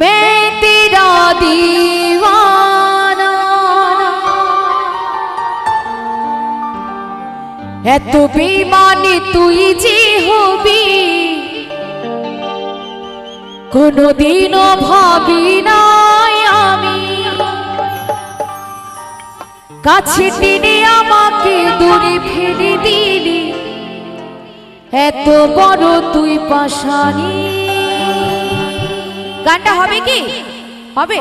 मैं तेरा এত বিমানে তুই যে হবি। কোনদিনও ভাবি নাই আমি। কাছে টেনে আমাকে দূরে ফেলে দিলি। এত বড় তুই পাশানি। গানটা হবে কি? হবে?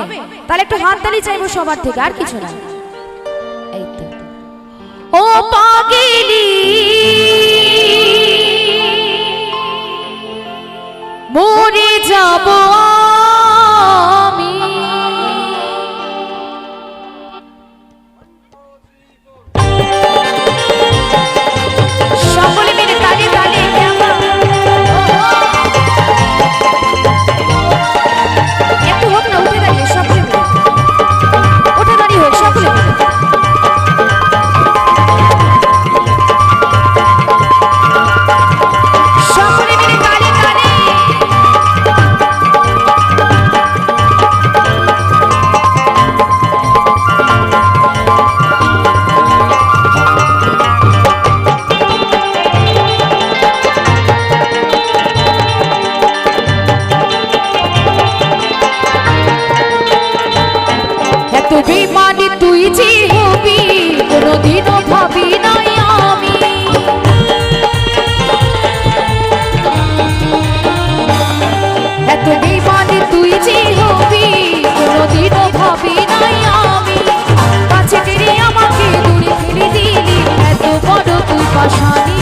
তাহলে একটু হাততালি চাইব সবার থেকে, আর কিছু না। ও পাগিলি মরে যাব Thank you. বসনে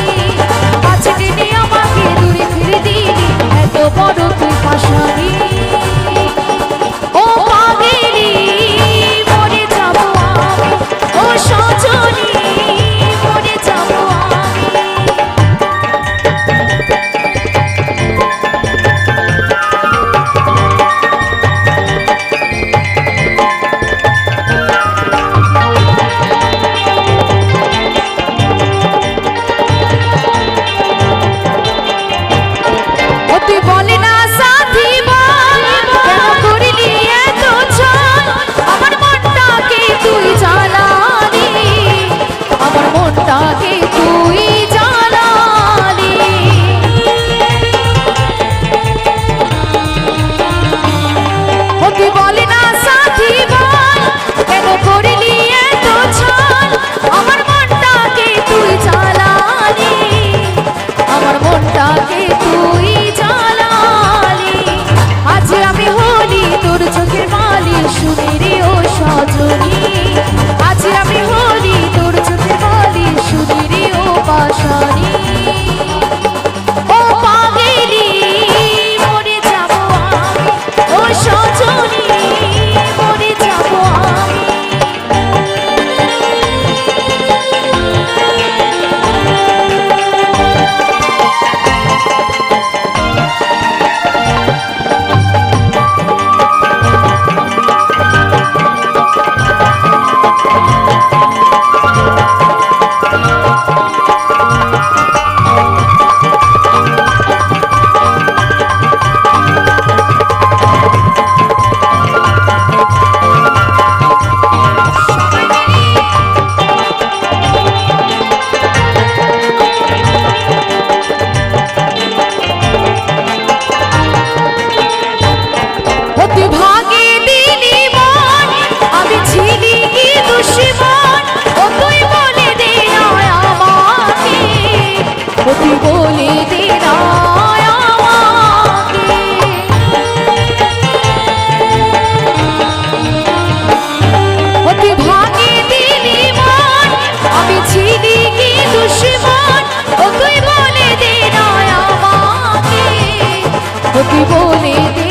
ವೇದಿ